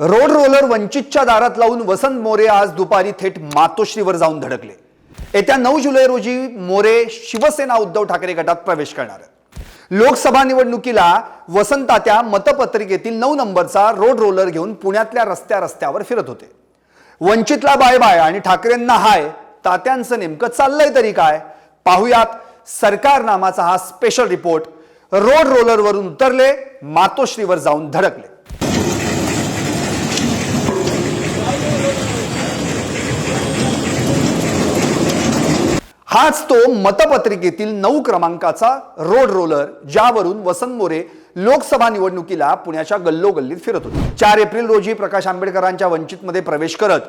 Road roller वंचितच्या दारात लावून वसंत मोरे आज दुपारी थेट मातोश्रीवर जाऊन धडकले. येत्या नऊ जुलै रोजी मोरे शिवसेना उद्धव ठाकरे गटात प्रवेश करणार आहेत. लोकसभा निवडणुकीला वसंतात्या मतपत्रिकेतील नऊ नंबरचा रोड रोलर घेऊन पुण्यातल्या रस्त्या रस्त्यावर फिरत होते. वंचितला बाय बाय आणि ठाकरेंना हाय तात्यांचं नेमकं चाललंय तरी काय? पाहुयात सरकार नामाचा हा स्पेशल रिपोर्ट रोड रोलरवरून उतरले मातोश्रीवर जाऊन धडकले. हाच तो मतपत्रिकेतील नऊ क्रमांकाचा रोड रोलर ज्यावरून वसंत मोरे लोकसभा निवडणुकीला पुण्याच्या गल्लोगल्लीत फिरत होते. चार एप्रिल रोजी प्रकाश आंबेडकरांच्या वंचितमध्ये प्रवेश करत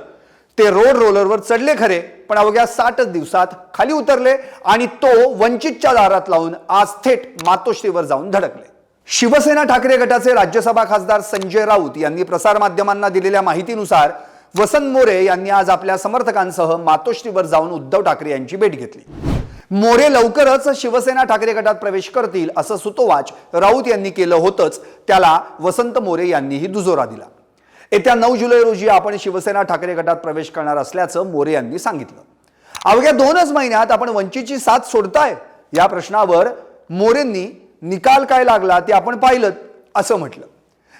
ते रोड रोलरवर चढले खरे पण अवघ्या साठच दिवसात खाली उतरले आणि तो वंचितच्या दारात लावून आज थेट मातोश्रीवर जाऊन धडकले. शिवसेना ठाकरे गटाचे राज्यसभा खासदार संजय राऊत यांनी प्रसारमाध्यमांना दिलेल्या माहितीनुसार वसंत मोरे यांनी आज आपल्या समर्थकांसह मातोश्रीवर जाऊन उद्धव ठाकरे यांची भेट घेतली. मोरे लवकरच शिवसेना ठाकरे गटात प्रवेश करतील असं सुतोवाच राऊत यांनी केलं होतंच त्याला वसंत मोरे यांनीही दुजोरा दिला. येत्या नऊ जुलै रोजी आपण शिवसेना ठाकरे गटात प्रवेश करणार असल्याचं मोरे यांनी सांगितलं. अवघ्या दोनच महिन्यात आपण वंचितची साथ सोडताय या प्रश्नावर मोरेंनी निकाल काय लागला ते आपण पाहिलं असं म्हटलं.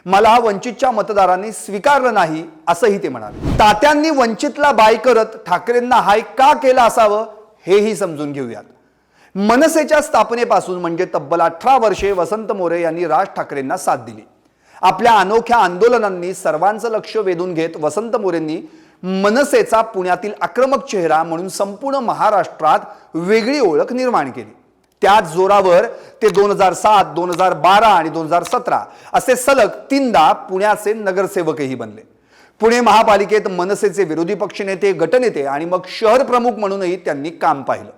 मला वंचितच्या मतदारांनी स्वीकारलं नाही असंही ते म्हणाले. तात्यांनी वंचितला बाय करत ठाकरेंना हाय का केलं असावं हेही समजून घेऊयात. मनसेच्या स्थापनेपासून म्हणजे तब्बल अठरा वर्षे वसंत मोरे यांनी राज ठाकरेंना साथ दिली. आपल्या अनोख्या आंदोलनांनी सर्वांचं लक्ष वेधून घेत वसंत मोरेंनी मनसेचा पुण्यातील आक्रमक चेहरा म्हणून संपूर्ण महाराष्ट्रात वेगळी ओळख निर्माण केली. त्याच जोरावर ते दोन हजार सात दोन हजार बारा आणि दोन हजार सतरा असे सलग तीनदा पुण्याचे नगरसेवकही बनले. पुणे महापालिकेत मनसेचे विरोधी पक्षनेते गटनेते आणि मग शहर प्रमुख म्हणूनही त्यांनी काम पाहिलं.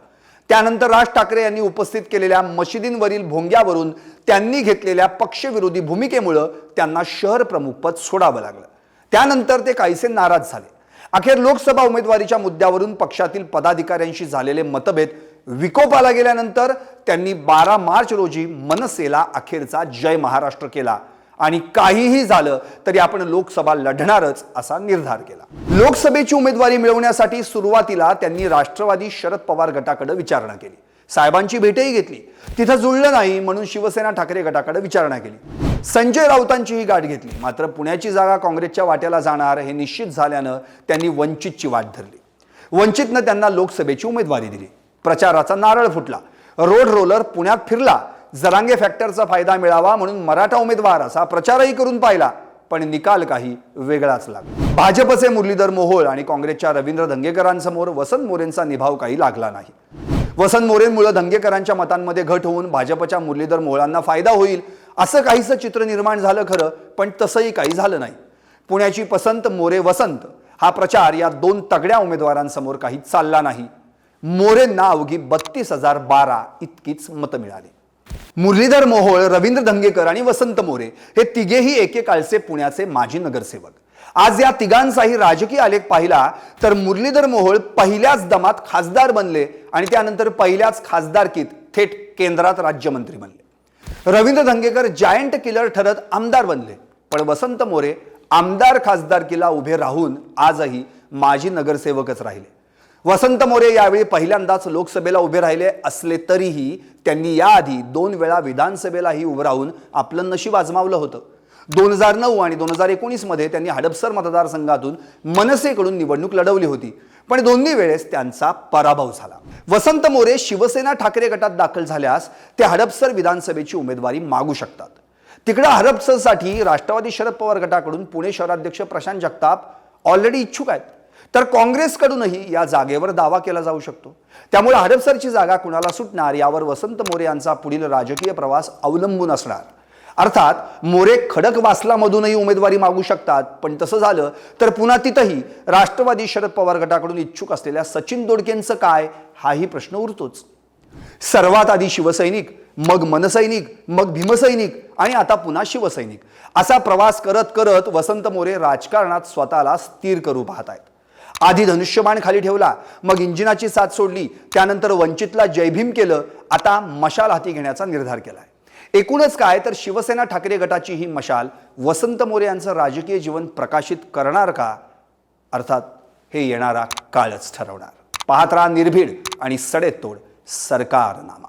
त्यानंतर राज ठाकरे यांनी उपस्थित केलेल्या मशिदींवरील भोंग्यावरून त्यांनी घेतलेल्या पक्षविरोधी भूमिकेमुळं त्यांना शहर प्रमुखपद सोडावं लागलं. त्यानंतर ते काहीसे नाराज झाले. अखेर लोकसभा उमेदवारीच्या मुद्द्यावरून पक्षातील पदाधिकाऱ्यांशी झालेले मतभेद विकोपाला गेल्यानंतर त्यांनी बारा मार्च रोजी मनसेला अखेरचा जय महाराष्ट्र केला. आणि काहीही झालं तरी आपण लोकसभा लढणारच असा निर्धार केला. लोकसभेची उमेदवारी मिळवण्यासाठी सुरुवातीला त्यांनी राष्ट्रवादी शरद पवार गटाकडे विचारणा केली. साहेबांची भेटही घेतली. तिथं जुळलं नाही म्हणून शिवसेना ठाकरे गटाकडे विचारणा केली. संजय राऊतांचीही गाठ घेतली. मात्र पुण्याची जागा काँग्रेसच्या वाट्याला जाणार हे निश्चित झाल्यानं त्यांनी वंचितची वाट धरली. वंचितनं त्यांना लोकसभेची उमेदवारी दिली. प्रचाराचा नारळ फुटला. रोड रोलर पुण्यात फिरला. जरांगे फॅक्टरचा फायदा मिळावा म्हणून मराठा उमेदवार असा प्रचारही करून पाहिला. पण निकाल काही वेगळाच लागला. भाजपचे मुरलीधर मोहोळ आणि काँग्रेसच्या रवींद्र धंगेकरांसमोर वसंत मोरेंचा निभाव काही लागला नाही. वसंत मोरेंमुळे धंगेकरांच्या मतांमध्ये घट होऊन भाजपच्या मुरलीधर मोहोळांना फायदा होईल असं काहीसं चित्र निर्माण झालं खरं पण तसंही काही झालं नाही. पुण्याची पसंत मोरे वसंत हा प्रचार या दोन तगड्या उमेदवारांसमोर काही चालला नाही. मोरेंना अवघी बत्तीस हजार बारा इतकीच मतं मिळाली. मुरलीधर मोहोळ रवींद्र धंगेकर आणि वसंत मोरे हे तिघेही एकेकाळचे पुण्याचे माजी नगरसेवक. आज या तिघांचाही राजकीय आलेख पाहिला तर मुरलीधर मोहोळ पहिल्याच दमात खासदार बनले आणि त्यानंतर पहिल्याच खासदारकीत थेट केंद्रात राज्यमंत्री बनले. रवींद्र धंगेकर जायंट किलर ठरत आमदार बनले पण वसंत मोरे आमदार खासदारकीला उभे राहून आजही माजी नगरसेवकच राहिले. वसंत मोरे यावेळी पहिल्यांदाच लोकसभेला उभे राहिले असले तरीही त्यांनी याआधी दोन वेळा विधानसभेलाही उभं राहून आपलं नशीब आजमावलं होतं. दोन हजार नऊ आणि दोन हजार एकोणीसमध्ये त्यांनी हडपसर मतदारसंघातून मनसेकडून निवडणूक लढवली होती. पण दोन्ही वेळेस त्यांचा पराभव झाला. वसंत मोरे शिवसेना ठाकरे गटात दाखल झाल्यास ते हडपसर विधानसभेची उमेदवारी मागू शकतात. तिकडं हडपसरसाठी राष्ट्रवादी शरद पवार गटाकडून पुणे शहराध्यक्ष प्रशांत जगताप ऑलरेडी इच्छुक आहेत. तर काँग्रेसकडूनही या जागेवर दावा केला जाऊ शकतो. त्यामुळे हडपसरची जागा कुणाला सुटणार यावर वसंत मोरे यांचा पुढील राजकीय प्रवास अवलंबून असणार. अर्थात मोरे खडकवासलामधूनही उमेदवारी मागू शकतात पण तसं झालं तर पुन्हा तिथंही राष्ट्रवादी शरद पवार गटाकडून इच्छुक असलेल्या सचिन दोडकेंचं काय हाही प्रश्न उरतोच. सर्वात आधी शिवसैनिक मग मनसैनिक मग भीमसैनिक आणि आता पुन्हा शिवसैनिक. असा प्रवास करत करत वसंत मोरे राजकारणात स्वतःला स्थिर करू पाहत आहेत. आधी धनुष्यबाण खाली ठेवला मग इंजिनाची साथ सोडली त्यानंतर वंचितला जयभीम केलं आता मशाल हाती घेण्याचा निर्धार केलाय. एकूणच काय तर शिवसेना ठाकरे गटाची ही मशाल वसंत मोरे यांचं राजकीय जीवन प्रकाशित करणार का? अर्थात हे येणारा काळच ठरवणार. पाहत राहा निर्भीड आणि सडेतोड सरकारनामा.